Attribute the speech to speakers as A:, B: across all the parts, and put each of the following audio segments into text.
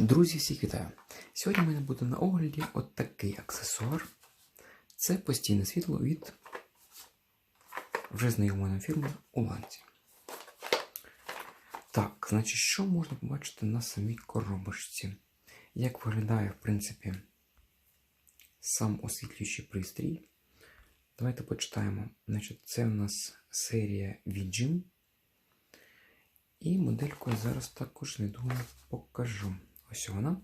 A: Друзі, всіх вітаю! Сьогодні в мене буде на огляді от такий аксесуар. Це постійне світло від вже знайомої фірми Уланці. Так, значить, що можна побачити на самій коробочці? Як виглядає, в принципі, сам освітлюючий пристрій? Давайте почитаємо. Значить, це у нас серія VGIM. І модельку зараз також не думаю покажу. Ось вона.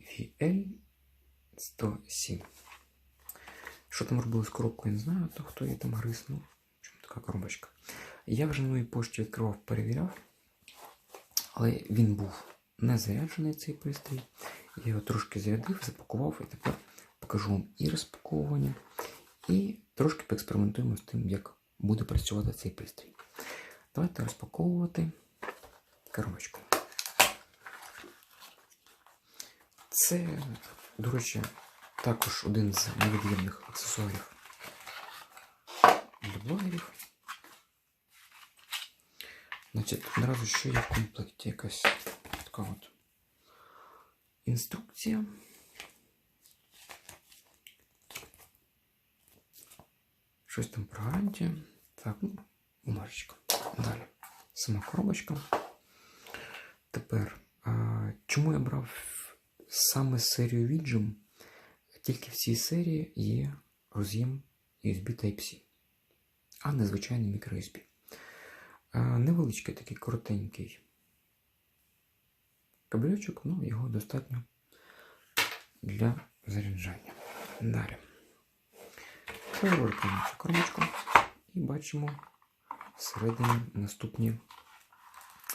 A: VL107. Що там робили з коробкою, не знаю, то хто її там гризнув. Чому така коробочка? Я вже на моїй пошті відкривав, перевіряв, але він був не заряджений цей пристрій. Я його трошки зарядив, запакував і тепер покажу вам і розпаковування, і трошки поекспериментуємо з тим, як буде працювати цей пристрій. Давайте розпаковувати коробочку. Це, до речі, також один з невід'ємних аксесуарів для блогерів. Значить, одразу ще є в комплекті якась така от інструкція. Щось там про гарантію. Так, ну, бумажечка. Далі. Сама коробочка. Тепер, а, чому я брав саме серію Vidgem? Тільки в цій серії є роз'єм USB Type-C, а не звичайний мікро-USB. Невеличкий такий коротенький кабельочок, ну його достатньо для заряджання. Далі. Перевертаємо цю коробочку і бачимо всередині наступні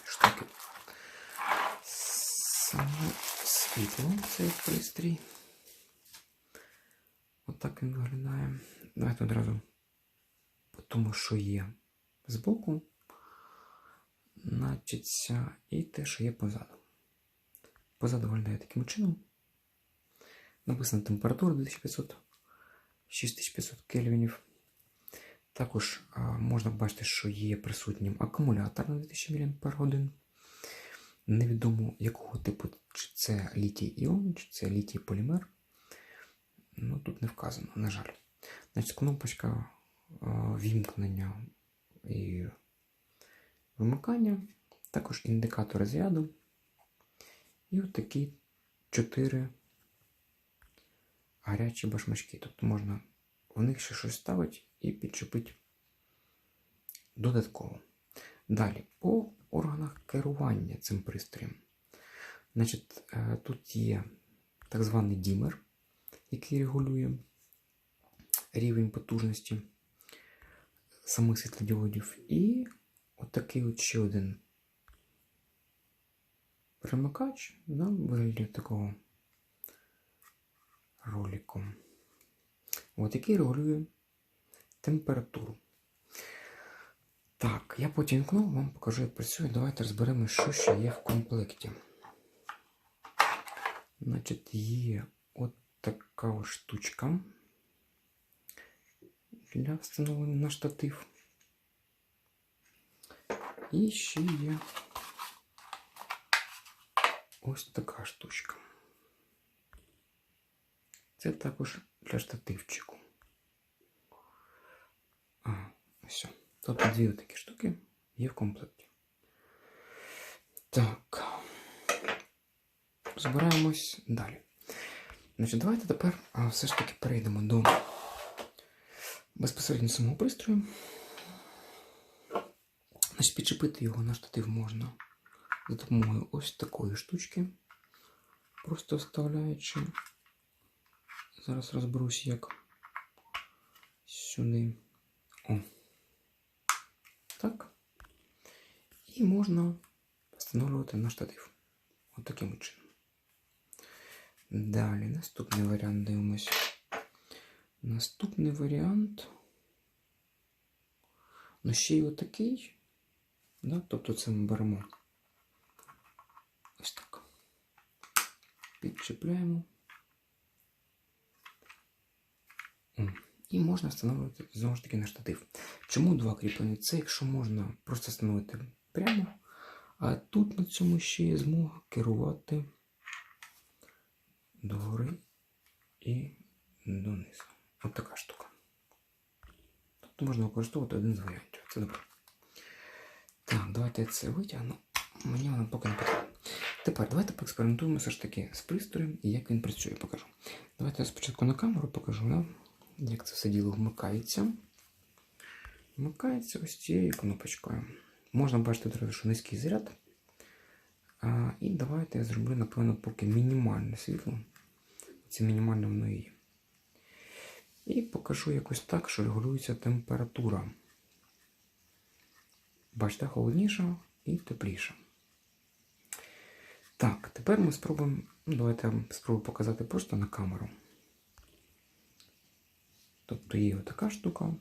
A: штуки. Саме світло цей пристрій. Отак він виглядає. Давайте одразу по тому, що є збоку, начаться і те, що є позаду. Позаду виглядає таким чином. Написана температура 2500 6500 кельвінів. Також а, можна бачити, що є присутнім акумулятор на 2000 мАч. Невідомо якого типу, чи це літій іон, чи це літій полімер. Ну, тут не вказано, на жаль. Значить, кнопочка а, вімкнення і вимикання, також індикатор заряду. І от такі 4 гарячі башмачки. Тобто можна в них ще щось ставити і підчепити додатково. Далі, по органах керування цим пристроєм. Значить, е, Тут є так званий дімер, який регулює рівень потужності самих світлодіодів. І отакий от ще один перемикач на вигляді такого роликом. От який регулює температуру. Так, я потімкнув, вам покажу, як працює. Давайте розберемо, що ще є в комплекті. Значить, є от така штучка для встановлення на штатив. І ще є ось така штучка. Це також для штативчику. А, все. Тобто дві такі штуки є в комплекті. Так. Збираємось далі. Значить, Давайте тепер а, все ж таки перейдемо до безпосередньо самого пристрою. Значить, Підчепити його на штатив можна за допомогою ось такої штучки, просто вставляючи. Зараз розберусь, як сюди. О. Так. І можна встановлювати на штатив. От таким чином. Далі, наступний варіант дивимось. Наступний варіант. Ну, ще й отакий. Да? Тобто це ми беремо ось так. Підчіпляємо. І можна встановлювати знову ж таки на штатив. Чому два кріплення? Це якщо можна просто встановити прямо, а тут на цьому ще є змога керувати догори і донизу. От така штука. Тобто можна використовувати один з варіантів. Це добре. Так, давайте я це витягну. Мені воно поки не потрібно. Тепер давайте поекспериментуємо все ж таки з пристроєм і як він працює, покажу. Давайте я спочатку на камеру покажу, да? Як це все діло вмикається. Вмикається ось цією кнопочкою. Можна бачити, одразу, що низький заряд. І давайте я зроблю, напевно, поки мінімальне світло. Це мінімальне воно і є. І покажу якось так, що регулюється температура. Бачите, холодніша і тепліша. Так, тепер ми спробуємо. Ну, давайте я спробую показати просто на камеру. Тобто є така штука,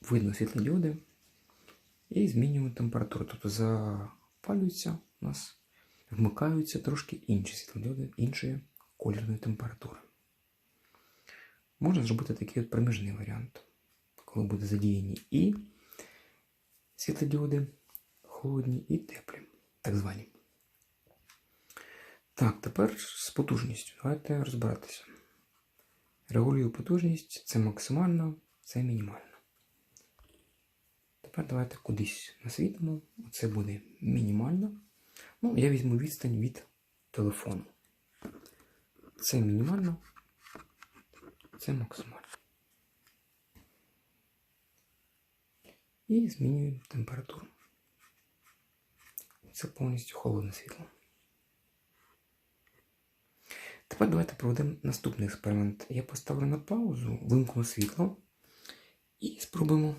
A: видно світлодіоди і змінюємо температуру. Тобто запалюються у нас, вмикаються трошки інші світлодіоди іншої кольорної температури. Можна зробити такий от проміжний варіант, коли буде задіяні і світлодіоди холодні і теплі, так звані. Так, тепер з потужністю. Давайте розбиратися. Регулюю потужність, це максимально, це мінімально. Тепер давайте кудись насвітимо. Це буде мінімально. Ну, я візьму відстань від телефону. Це мінімально, це максимально. І змінюю температуру. Це повністю холодне світло. Тепер давайте проведемо наступний експеримент. Я поставлю на паузу, вимкну світло і спробуємо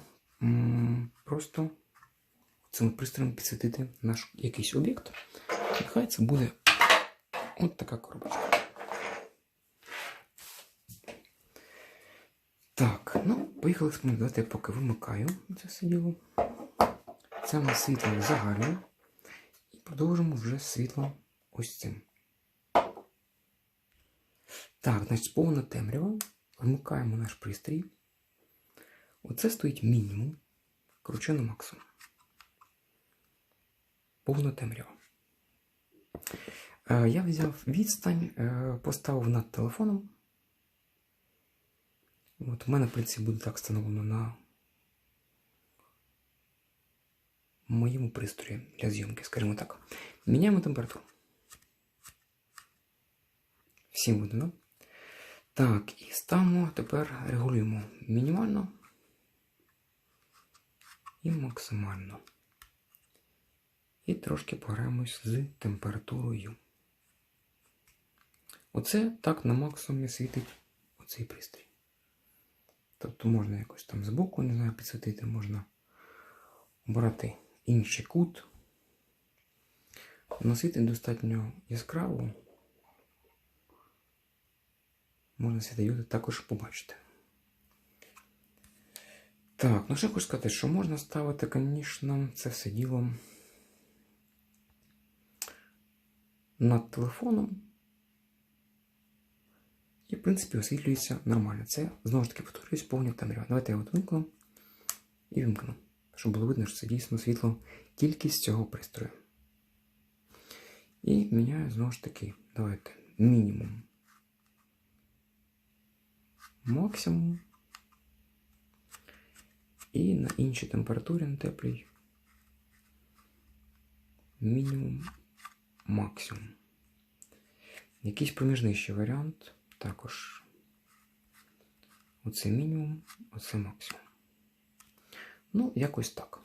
A: просто цим пристроєм підсвітити наш якийсь об'єкт. Нехай це буде от така коробочка. Так, ну, поїхали експериментувати, я поки вимикаю це все діло. Це у нас світло загальне. І продовжимо вже світло ось цим. Так, значить, повна темрява. Вмикаємо наш пристрій. Оце стоїть мінімум. Кручу на максимум. Повна темрява. Е, Я взяв відстань, е, поставив над телефоном. От, у мене, в принципі, буде так встановлено на моєму пристрої для зйомки, скажімо так. Міняємо температуру. Всім да? Так, і ставимо, тепер регулюємо мінімально і максимально. І трошки пограємось з температурою. Оце так на максимумі світить оцей пристрій. Тобто можна якось там збоку, не знаю, підсвітити, можна обрати інший кут. Насвітить достатньо яскраво. Можна світодіоди також побачити. Так, ну ще хочу сказати, що можна ставити, звісно, це все діло над телефоном. І, в принципі, освітлюється нормально. Це, знову ж таки, повторюсь, повна темрява. Давайте я вимкну і вимкну, щоб було видно, що це дійсно світло тільки з цього пристрою. І міняю, знову ж таки, давайте, мінімум. Максимум. І на іншій температурі на теплій. Мінімум максимум. Якийсь проміжний ще варіант. Також оце мінімум, оце максимум. Ну, якось так.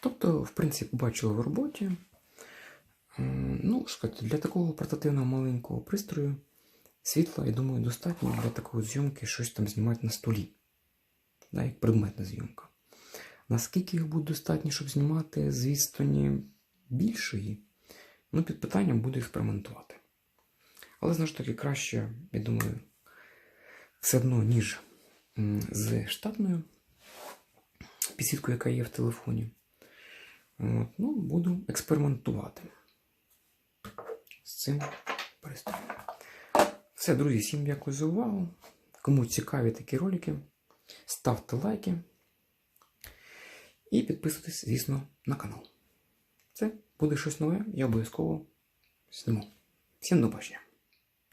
A: Тобто, в принципі, бачили в роботі. Ну, сказати, для такого портативного маленького пристрою світла, я думаю, достатньо для такої зйомки щось там знімати на столі. Да, як предметна зйомка. Наскільки їх буде достатньо, щоб знімати з відстані більшої, ну, під питанням буду експериментувати. Але знову ж таки краще, я думаю, все одно, ніж з штатною підсвіткою, яка є в телефоні. От, ну, Буду експериментувати з цим пристроєм. Все, друзі, всім дякую за увагу. Кому цікаві такі ролики, ставте лайки і підписуйтесь, звісно, на канал. Це буде щось нове, я обов'язково зніму. Всім до побачення.